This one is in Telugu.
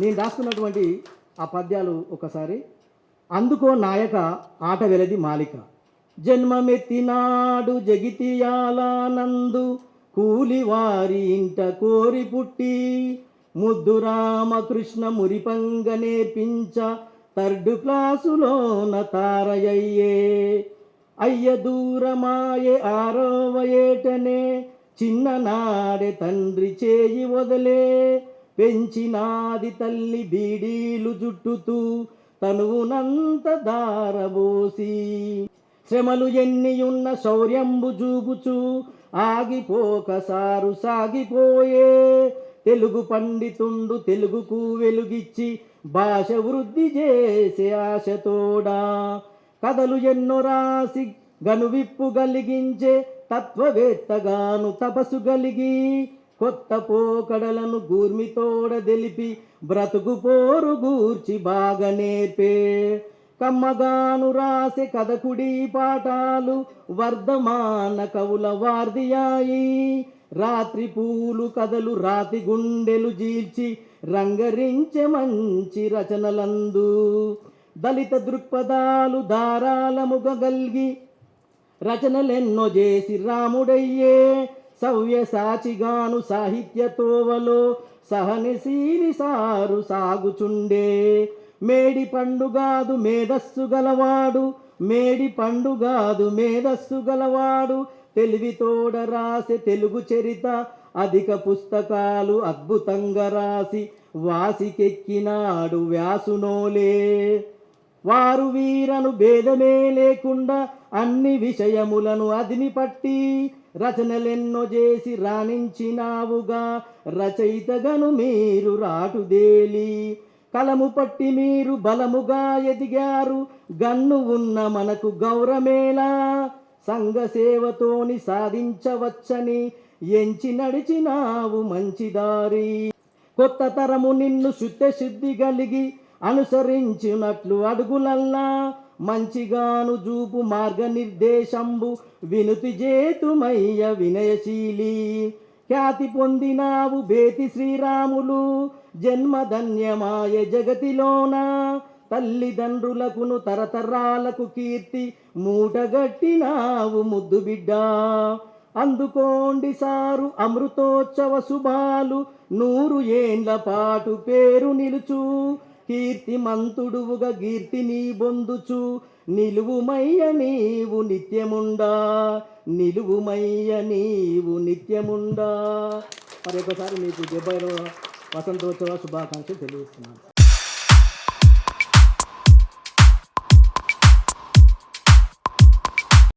నేను రాసుకున్నటువంటి ఆ పద్యాలు ఒకసారి. అందుకో నాయక ఆట వెలది మాలిక. జన్మమెత్తినాడు జగితియాలానందు కూలివారి ఇంట కోరి పుట్టి. ముద్దు రామకృష్ణ మురిపంగ నేర్పించ థర్డ్ క్లాసులోన తారయ్యే అయ్య దూరమాయే ఆరోవయేటనే చిన్ననాడే తండ్రి చేయి వదలే. పెంచినాది తల్లి బీడీలు జుట్టుతూ తనువునంత దారబోసి శ్రమలు ఎన్నియున్న శౌర్యంబు చూపుచు ఆగిపోక సారు సాగిపోయే. తెలుగు పండితుండు తెలుగుకు వెలుగిచ్చి భాష వృద్ధి చేసే ఆశతోడా. కథలు ఎన్నో రాసి గనువిప్పు కలిగించే తత్వవేత్తగాను తపసు కలిగి కొత్త పోకడలను గూర్మితోడ దెలిపి బ్రతుకు పోరు గూర్చి బాగా నేర్పే. కమ్మగాను రాసే కథకుడి పాఠాలు వర్ధమాన కవుల వార్దియాయి రాత్రి పూలు కథలు రాతి గుండెలు జీల్చి రంగరించే మంచి రచనలందు. దళిత దృక్పథాలు దారాలముగగల్గి రచనలెన్నో చేసి రాముడయ్యే. సవ్య సాచిగాను సాహిత్య తోవలో సహనశీలి సారు సాగుచుండే. మేడి పండుగాదు మేధస్సు గలవాడు మేడి పండుగాదు మేధస్సు గలవాడు. తెలివితోడ రాసే తెలుగు చరిత అధిక పుస్తకాలు అద్భుతంగా రాసి వాసికెక్కినాడు వ్యాసునోలే. వారు వీరను భేదమే లేకుండా అన్ని విషయములను అదిమి పట్టి రచనలెన్నో చేసి రాణించినావుగా. రచయితగను మీరు రాటుదేలి కలము పట్టి మీరు బలముగా ఎదిగారు. గన్ను ఉన్న మనకు గౌరమేలా. సంఘ సేవతోని సాధించవచ్చని ఎంచి నడిచినావు మంచిదారి. కొత్త తరము నిన్ను శుద్ధ శుద్ధి కలిగి అనుసరించినట్లు అడుగులల్లా. మంచిగాను జూపు మార్గనిర్దేశంబు వినుతి జేతుమయ్య వినయశీలి. ఖ్యాతి పొందినావు బేతి శ్రీరాములు జన్మధన్యమాయ జగతిలోన. తల్లిదండ్రులకును తరతరాలకు కీర్తి మూటగట్టినావు ముద్దు బిడ్డ. అందుకోండి సారు అమృతోత్సవ శుభాలు నూరు ఏండ్ల పాటు పేరు నిలుచు. కీర్తిమంతుడువుగా కీర్తిని బొందుచు నిలువుమయ్య నీవు నిత్యముండా నిలువుమయ్య నీవు నిత్యముండా. మరి ఒకసారి మీకు డెబ్బై వసంతోత్సవ శుభాకాంక్షలు తెలియజేస్తున్నాను.